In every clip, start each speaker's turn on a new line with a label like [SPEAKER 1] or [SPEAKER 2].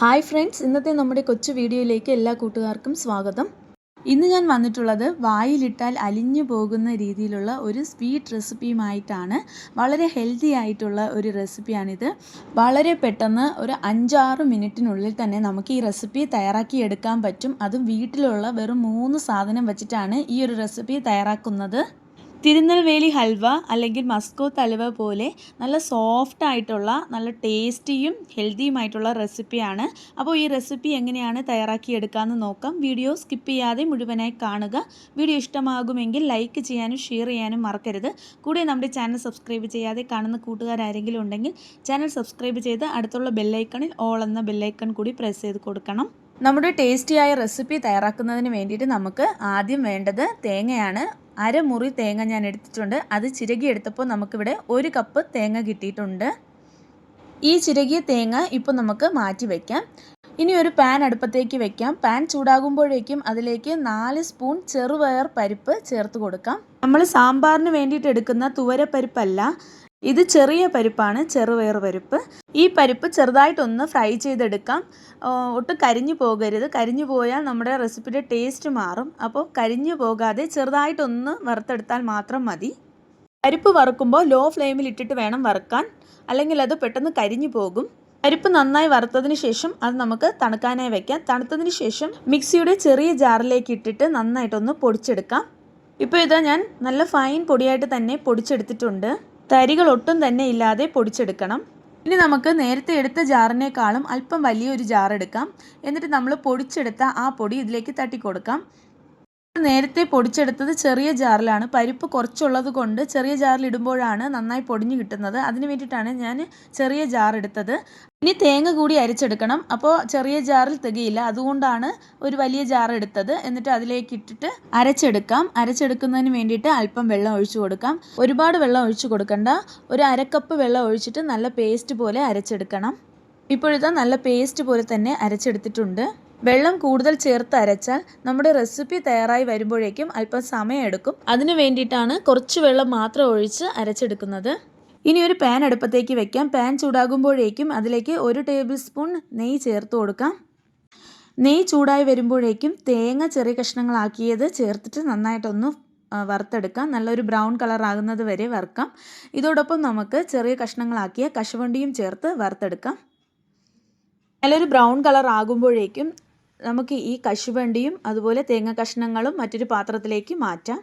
[SPEAKER 1] Hi friends ഇന്നത്തെ നമ്മുടെ കൊച്ചു വീഡിയോയിലേക്ക് എല്ലാ കൂട്ടുകാർക്കും സ്വാഗതം. ഇന്ന് ഞാൻ വന്നിട്ടുള്ളത് വായിലിട്ടാൽ അലിഞ്ഞു പോകുന്ന രീതിയിലുള്ള ഒരു സ്വീറ്റ് റെസിപ്പിയുമായിട്ടാണ്. വളരെ ഹെൽത്തി ആയിട്ടുള്ള ഒരു റെസിപ്പിയാണിത്. വളരെ പെട്ടെന്ന് ഒരു അഞ്ചാറ് മിനിറ്റിനുള്ളിൽ തന്നെ നമുക്ക് ഈ റെസിപ്പി തയ്യാറാക്കിയെടുക്കാൻ പറ്റും. അതും വീട്ടിലുള്ള വെറും മൂന്ന് സാധനം വെച്ചിട്ടാണ് ഈ ഒരു റെസിപ്പി തയ്യാറാക്കുന്നത്. തിരുനെൽവേലി ഹൽവ അല്ലെങ്കിൽ മസ്കോ തലവ പോലെ നല്ല സോഫ്റ്റ് ആയിട്ടുള്ള നല്ല ടേസ്റ്റിയും ഹെൽത്തിയുമായിട്ടുള്ള റെസിപ്പിയാണ് അപ്പോൾ ഈ റെസിപ്പി എങ്ങനെയാണ് തയ്യാറാക്കിയെടുക്കാമെന്ന് നോക്കാം. വീഡിയോ സ്കിപ്പ് ചെയ്യാതെ മുഴുവനായി കാണുക. വീഡിയോ ഇഷ്ടമാകുമെങ്കിൽ ലൈക്ക് ചെയ്യാനും ഷെയർ ചെയ്യാനും മറക്കരുത്. കൂടെ നമ്മുടെ ചാനൽ സബ്സ്ക്രൈബ് ചെയ്യാതെ കാണുന്ന കൂട്ടുകാരാരെങ്കിലും ഉണ്ടെങ്കിൽ ചാനൽ സബ്സ്ക്രൈബ് ചെയ്ത് അടുത്തുള്ള ബെല്ലൈക്കണിൽ ഓൾ എന്ന ബെല്ലൈക്കൺ കൂടി പ്രസ് ചെയ്ത് കൊടുക്കണം. നമ്മുടെ ടേസ്റ്റിയായ റെസിപ്പി തയ്യാറാക്കുന്നതിന് വേണ്ടിയിട്ട് നമുക്ക് ആദ്യം വേണ്ടത് തേങ്ങയാണ്. അരമുറി തേങ്ങ ഞാൻ എടുത്തിട്ടുണ്ട്. അത് ചിരകി എടുത്തപ്പോൾ നമുക്കിവിടെ ഒരു കപ്പ് തേങ്ങ കിട്ടിയിട്ടുണ്ട്. ഈ ചിരകിയ തേങ്ങ ഇപ്പോൾ നമുക്ക് മാറ്റി വയ്ക്കാം ഇനി ഒരു പാൻ അടുപ്പത്തേക്ക് വെക്കാം. പാൻ ചൂടാകുമ്പോഴേക്കും അതിലേക്ക് നാല് സ്പൂൺ ചെറുപയർ പരിപ്പ് ചേർത്ത് കൊടുക്കാം. നമ്മൾ സാമ്പാറിന് വേണ്ടിയിട്ട് എടുക്കുന്ന തുവരപ്പരിപ്പല്ല. ഇത് ചെറിയ പരിപ്പാണ് ചെറുപയർ പരിപ്പ്. ഈ പരിപ്പ് ചെറുതായിട്ടൊന്ന് ഫ്രൈ ചെയ്തെടുക്കാം. ഒട്ടും കരിഞ്ഞു പോകരുത്. കരിഞ്ഞു പോയാൽ നമ്മുടെ റെസിപ്പിയുടെ ടേസ്റ്റ് മാറും. അപ്പോൾ കരിഞ്ഞു പോകാതെ ചെറുതായിട്ടൊന്ന് വറുത്തെടുത്താൽ മാത്രം മതി. പരിപ്പ് വറുക്കുമ്പോൾ ലോ ഫ്ലെയിമിൽ ഇട്ടിട്ട് വേണം വറുക്കാൻ. അല്ലെങ്കിൽ അത് പെട്ടെന്ന് കരിഞ്ഞു പോകും. പരിപ്പ് നന്നായി വറുത്തതിന് ശേഷം അത് നമുക്ക് തണുക്കാനായി വെക്കാം. തണുത്തതിന് ശേഷം മിക്സിയുടെ ചെറിയ ജാറിലേക്ക് ഇട്ടിട്ട് നന്നായിട്ടൊന്ന് പൊടിച്ചെടുക്കാം. ഇപ്പോൾ ഇതാ ഞാൻ നല്ല ഫൈൻ പൊടിയായിട്ട് തന്നെ പൊടിച്ചെടുത്തിട്ടുണ്ട്. തരികൾ ഒട്ടും തന്നെ ഇല്ലാതെ പൊടിച്ചെടുക്കണം. ഇനി നമുക്ക് നേരത്തെ എടുത്ത ജാറിനേക്കാളും അല്പം വലിയൊരു ജാർ എടുക്കാം. എന്നിട്ട് നമ്മൾ പൊടിച്ചെടുത്ത ആ പൊടി ഇതിലേക്ക് തട്ടിക്കൊടുക്കാം. നേരത്തെ പൊടിച്ചെടുത്തത് ചെറിയ ജാറിലാണ്. പരിപ്പ് കുറച്ചുള്ളത് കൊണ്ട് ചെറിയ ജാറിൽ ഇടുമ്പോഴാണ് നന്നായി പൊടിഞ്ഞു കിട്ടുന്നത്. അതിന് വേണ്ടിയിട്ടാണ് ഞാൻ ചെറിയ ജാർ എടുത്തത്. ഇനി തേങ്ങ കൂടി അരിച്ചെടുക്കണം. അപ്പോൾ ചെറിയ ജാറിൽ തികയില്ല. അതുകൊണ്ടാണ് ഒരു വലിയ ജാർ എടുത്തത്. എന്നിട്ട് അതിലേക്ക് ഇട്ടിട്ട് അരച്ചെടുക്കാം. അരച്ചെടുക്കുന്നതിന് വേണ്ടിയിട്ട് അല്പം വെള്ളം ഒഴിച്ചു കൊടുക്കാം. ഒരുപാട് വെള്ളം ഒഴിച്ചു കൊടുക്കണ്ട. ഒരു അരക്കപ്പ് വെള്ളം ഒഴിച്ചിട്ട് നല്ല പേസ്റ്റ് പോലെ അരച്ചെടുക്കണം. ഇപ്പോഴത്തെ നല്ല പേസ്റ്റ് പോലെ തന്നെ അരച്ചെടുത്തിട്ടുണ്ട്. വെള്ളം കൂടുതൽ ചേർത്ത് അരച്ചാൽ നമ്മുടെ റെസിപ്പി തയ്യാറായി വരുമ്പോഴേക്കും അല്പം സമയമെടുക്കും. അതിനു വേണ്ടിയിട്ടാണ് കുറച്ച് വെള്ളം മാത്രം ഒഴിച്ച് അരച്ചെടുക്കുന്നത്. ഇനി ഒരു പാൻ അടുപ്പത്തേക്ക് വെക്കാം. പാൻ ചൂടാകുമ്പോഴേക്കും അതിലേക്ക് ഒരു ടേബിൾ സ്പൂൺ നെയ്യ് ചേർത്ത് കൊടുക്കാം. നെയ്യ് ചൂടായി വരുമ്പോഴേക്കും തേങ്ങ ചെറിയ കഷ്ണങ്ങളാക്കിയത് ചേർത്തിട്ട് നന്നായിട്ടൊന്ന് വറുത്തെടുക്കാം. നല്ലൊരു ബ്രൗൺ കളർ ആകുന്നത് വരെ വറുക്കാം. ഇതോടൊപ്പം നമുക്ക് ചെറിയ കഷ്ണങ്ങളാക്കിയ കശുവണ്ടിയും ചേർത്ത് വറുത്തെടുക്കാം. നല്ലൊരു ബ്രൗൺ കളർ ആകുമ്പോഴേക്കും നമുക്ക് ഈ കശുവണ്ടിയും അതുപോലെ തേങ്ങ കഷ്ണങ്ങളും മറ്റൊരു പാത്രത്തിലേക്ക് മാറ്റാം.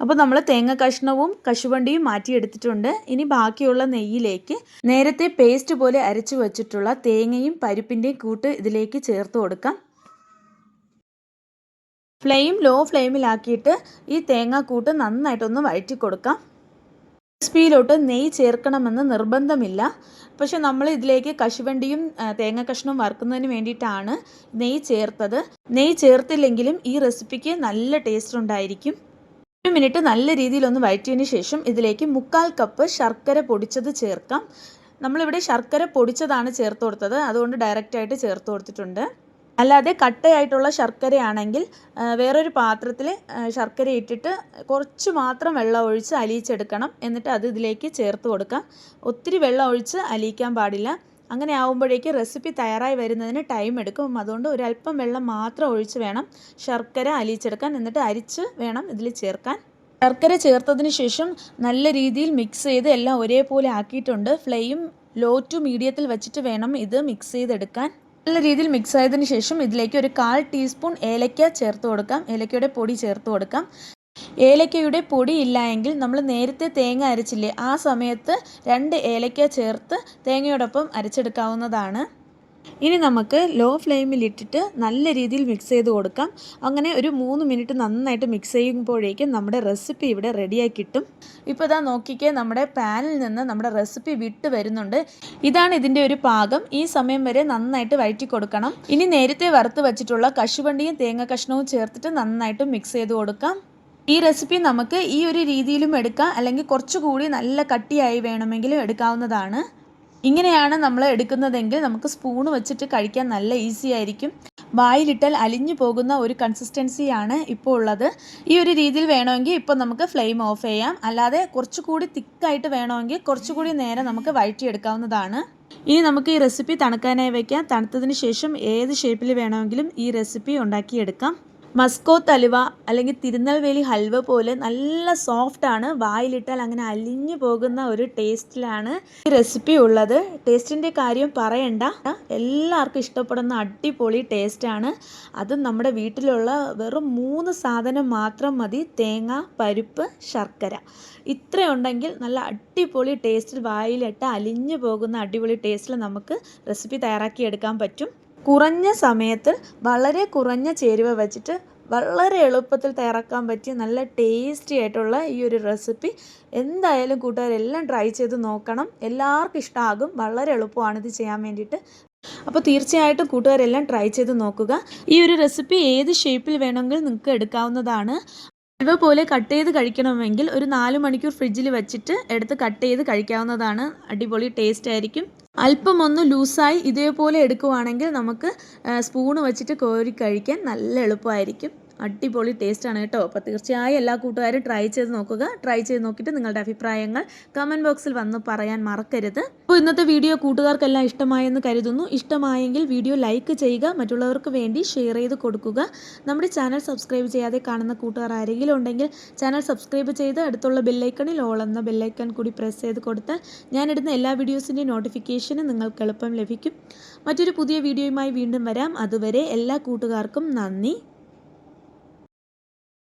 [SPEAKER 1] അപ്പോൾ നമ്മൾ തേങ്ങ കഷ്ണവും കശുവണ്ടിയും മാറ്റിയെടുത്തിട്ടുണ്ട്. ഇനി ബാക്കിയുള്ള നെയ്യിലേക്ക് നേരത്തെ പേസ്റ്റ് പോലെ അരച്ചു വച്ചിട്ടുള്ള തേങ്ങയും പരിപ്പിന്റെയും കൂട്ട് ഇതിലേക്ക് ചേർത്ത് കൊടുക്കാം. ഫ്ലെയിം ലോ ഫ്ലെയിമിലാക്കിയിട്ട് ഈ തേങ്ങാക്കൂട്ട് നന്നായിട്ടൊന്ന് വഴറ്റി കൊടുക്കാം. റെസിപ്പിയിലോട്ട് നെയ്യ് ചേർക്കണമെന്ന് നിർബന്ധമില്ല. പക്ഷെ നമ്മൾ ഇതിലേക്ക് കശുവണ്ടിയും തേങ്ങ കഷ്ണവും വറുക്കുന്നതിന് വേണ്ടിയിട്ടാണ് നെയ്യ് ചേർത്തത്. നെയ്യ് ചേർത്തില്ലെങ്കിലും ഈ റെസിപ്പിക്ക് നല്ല ടേസ്റ്റ് ഉണ്ടായിരിക്കും. ഒരു മിനിറ്റ് നല്ല രീതിയിലൊന്ന് വഴറ്റിയതിന് ശേഷം ഇതിലേക്ക് മുക്കാൽ കപ്പ് ശർക്കര പൊടിച്ചത് ചേർക്കാം. നമ്മളിവിടെ ശർക്കര പൊടിച്ചതാണ് ചേർത്ത് കൊടുത്തത്. അതുകൊണ്ട് ഡയറക്റ്റായിട്ട് ചേർത്ത് കൊടുത്തിട്ടുണ്ട്. അല്ലാതെ കട്ടയായിട്ടുള്ള ശർക്കരയാണെങ്കിൽ വേറൊരു പാത്രത്തിൽ ശർക്കര ഇട്ടിട്ട് കുറച്ച് മാത്രം വെള്ളം ഒഴിച്ച് അലിയിച്ചെടുക്കണം. എന്നിട്ട് അത് ഇതിലേക്ക് ചേർത്ത് കൊടുക്കാം. ഒത്തിരി വെള്ളം ഒഴിച്ച് അലിയിക്കാൻ പാടില്ല. അങ്ങനെ ആകുമ്പോഴേക്ക് റെസിപ്പി തയ്യാറായി വരുന്നതിന് ടൈം എടുക്കും. അതുകൊണ്ട് ഒരല്പം വെള്ളം മാത്രം ഒഴിച്ച് വേണം ശർക്കര അലിയിച്ചെടുക്കാൻ. എന്നിട്ട് അരിച്ച് വേണം ഇതിൽ ചേർക്കാൻ. ശർക്കര ചേർത്തതിന് ശേഷം നല്ല രീതിയിൽ മിക്സ് ചെയ്ത് എല്ലാം ഒരേപോലെ ആക്കിയിട്ടുണ്ട്. ഫ്ലെയിം ലോ ടു മീഡിയത്തിൽ വെച്ചിട്ട് വേണം ഇത് മിക്സ് ചെയ്തെടുക്കാൻ. നല്ല രീതിയിൽ മിക്സ് ആയതിന് ശേഷം ഇതിലേക്ക് ഒരു കാൽ ടീസ്പൂൺ ഏലക്ക ചേർത്ത് കൊടുക്കാം. ഏലക്കയുടെ പൊടി ചേർത്ത് കൊടുക്കാം. ഏലക്കയുടെ പൊടി ഇല്ല എങ്കിൽ നമ്മൾ നേരത്തെ തേങ്ങ അരച്ചില്ലേ ആ സമയത്ത് രണ്ട് ഏലക്ക ചേർത്ത് തേങ്ങയോടൊപ്പം അരച്ചെടുക്കാവുന്നതാണ്. ഇനി നമുക്ക് ലോ ഫ്ലെയിമിലിട്ടിട്ട് നല്ല രീതിയിൽ മിക്സ് ചെയ്ത് കൊടുക്കാം. അങ്ങനെ ഒരു മൂന്ന് മിനിറ്റ് നന്നായിട്ട് മിക്സ് ചെയ്യുമ്പോഴേക്കും നമ്മുടെ റെസിപ്പി ഇവിടെ റെഡിയായി കിട്ടും. ഇപ്പോൾ ഇതാ നോക്കിക്കേ നമ്മുടെ പാനിൽ നിന്ന് നമ്മുടെ റെസിപ്പി വിട്ട് വരുന്നുണ്ട്. ഇതാണ് ഇതിന്റെ ഒരു പാകം. ഈ സമയം വരെ നന്നായിട്ട് വഴറ്റി കൊടുക്കണം. ഇനി നേരത്തെ വറുത്ത് വെച്ചിട്ടുള്ള കശുവണ്ടിയും തേങ്ങ കഷ്ണവും ചേർത്തിട്ട് നന്നായിട്ട് മിക്സ് ചെയ്ത് കൊടുക്കാം. ഈ റെസിപ്പി നമുക്ക് ഈ ഒരു രീതിയിലും എടുക്കാം. അല്ലെങ്കിൽ കുറച്ചുകൂടി നല്ല കട്ടിയായി വേണമെങ്കിലും എടുക്കാവുന്നതാണ്. ഇങ്ങനെയാണ് നമ്മൾ എടുക്കുന്നതെങ്കിൽ നമുക്ക് സ്പൂൺ വെച്ചിട്ട് കഴിക്കാൻ നല്ല ഈസി ആയിരിക്കും. വായിലിട്ടാൽ അലിഞ്ഞു പോകുന്ന ഒരു കൺസിസ്റ്റൻസിയാണ് ഇപ്പോൾ ഉള്ളത്. ഈ ഒരു രീതിയിൽ വേണമെങ്കിൽ ഇപ്പോൾ നമുക്ക് ഫ്ലെയിം ഓഫ് ചെയ്യാം. അല്ലാതെ കുറച്ചുകൂടി തിക്കായിട്ട് വേണമെങ്കിൽ കുറച്ചുകൂടി നേരം നമുക്ക് വഴറ്റിയെടുക്കാവുന്നതാണ്. ഇനി നമുക്ക് ഈ റെസിപ്പി തണുക്കാനായി വയ്ക്കാം തണുത്തതിന് ശേഷം ഏത് ഷേപ്പിൽ വേണമെങ്കിലും ഈ റെസിപ്പി ഉണ്ടാക്കിയെടുക്കാം. മസ്കോത്ത് തലുവ അല്ലെങ്കിൽ തിരുനെൽവേലി ഹൽവ പോലെ നല്ല സോഫ്റ്റാണ് വായിലിട്ടാൽ അങ്ങനെ അലിഞ്ഞു പോകുന്ന ഒരു ടേസ്റ്റിലാണ് ഈ റെസിപ്പി ഉള്ളത്. ടേസ്റ്റിന്റെ കാര്യം പറയണ്ട. എല്ലാവർക്കും ഇഷ്ടപ്പെടുന്ന അടിപൊളി ടേസ്റ്റാണ് അതും നമ്മുടെ വീട്ടിലുള്ള വെറും മൂന്ന് സാധനം മാത്രം മതി. തേങ്ങ പരിപ്പ് ശർക്കര. ഇത്രയുണ്ടെങ്കിൽ നല്ല അടിപൊളി ടേസ്റ്റിൽ വായിലിട്ട് അലിഞ്ഞു പോകുന്ന അടിപൊളി ടേസ്റ്റിൽ നമുക്ക് റെസിപ്പി തയ്യാറാക്കി എടുക്കാൻ പറ്റും. കുറഞ്ഞ സമയത്ത് വളരെ കുറഞ്ഞ ചേരുവ വെച്ചിട്ട് വളരെ എളുപ്പത്തിൽ തയ്യാറാക്കാൻ പറ്റിയ നല്ല ടേസ്റ്റി ആയിട്ടുള്ള ഈ ഒരു റെസിപ്പി എന്തായാലും കൂട്ടുകാരെല്ലാം ട്രൈ ചെയ്ത് നോക്കണം. എല്ലാവർക്കും ഇഷ്ടമാകും വളരെ എളുപ്പമാണ് ഇത് ചെയ്യാൻ വേണ്ടിയിട്ട്. അപ്പോൾ തീർച്ചയായിട്ടും കൂട്ടുകാരെല്ലാം ട്രൈ ചെയ്ത് നോക്കുക. ഈ ഒരു റെസിപ്പി ഏത് ഷേപ്പിൽ വേണമെങ്കിലും നിങ്ങൾക്ക് എടുക്കാവുന്നതാണ്. ഹൽവ പോലെ കട്ട് ചെയ്ത് കഴിക്കണമെങ്കിൽ ഒരു നാല് മണിക്കൂർ ഫ്രിഡ്ജിൽ വെച്ചിട്ട് എടുത്ത് കട്ട് ചെയ്ത് കഴിക്കാവുന്നതാണ് അടിപൊളി ടേസ്റ്റ് ആയിരിക്കും. അല്പം ഒന്ന് ലൂസായി ഇതേപോലെ എടുക്കുവാണെങ്കിൽ നമുക്ക് സ്പൂണ് വെച്ചിട്ട് കോരി കഴിക്കാൻ നല്ല എളുപ്പമായിരിക്കും. അടിപൊളി ടേസ്റ്റ് ആണ് കേട്ടോ. അപ്പോൾ തീർച്ചയായും എല്ലാ കൂട്ടുകാരും ട്രൈ ചെയ്ത് നോക്കുക. ട്രൈ ചെയ്ത് നോക്കിയിട്ട് നിങ്ങളുടെ അഭിപ്രായങ്ങൾ കമന്റ് ബോക്സിൽ വന്ന് പറയാൻ മറക്കരുത്. അപ്പോൾ ഇന്നത്തെ വീഡിയോ കൂട്ടുകാർക്കെല്ലാം ഇഷ്ടമായെന്ന് കരുതുന്നു. ഇഷ്ടമായെങ്കിൽ വീഡിയോ ലൈക്ക് ചെയ്യുക മറ്റുള്ളവർക്ക് വേണ്ടി ഷെയർ ചെയ്ത് കൊടുക്കുക. നമ്മുടെ ചാനൽ സബ്സ്ക്രൈബ് ചെയ്യാതെ കാണുന്ന കൂട്ടുകാർ ആരെങ്കിലും ഉണ്ടെങ്കിൽ ചാനൽ സബ്സ്ക്രൈബ് ചെയ്ത് അടുത്തുള്ള ബെല്ലൈക്കണിൽ ഓൾ എന്ന ബെല്ലൈക്കൺ കൂടി പ്രസ് ചെയ്ത് കൊടുത്താൽ ഞാനിടുന്ന എല്ലാ വീഡിയോസിന്റെയും നോട്ടിഫിക്കേഷനും നിങ്ങൾക്ക് എളുപ്പം ലഭിക്കും. മറ്റൊരു പുതിയ വീഡിയോയുമായി വീണ്ടും വരാം. അതുവരെ എല്ലാ കൂട്ടുകാർക്കും നന്ദി.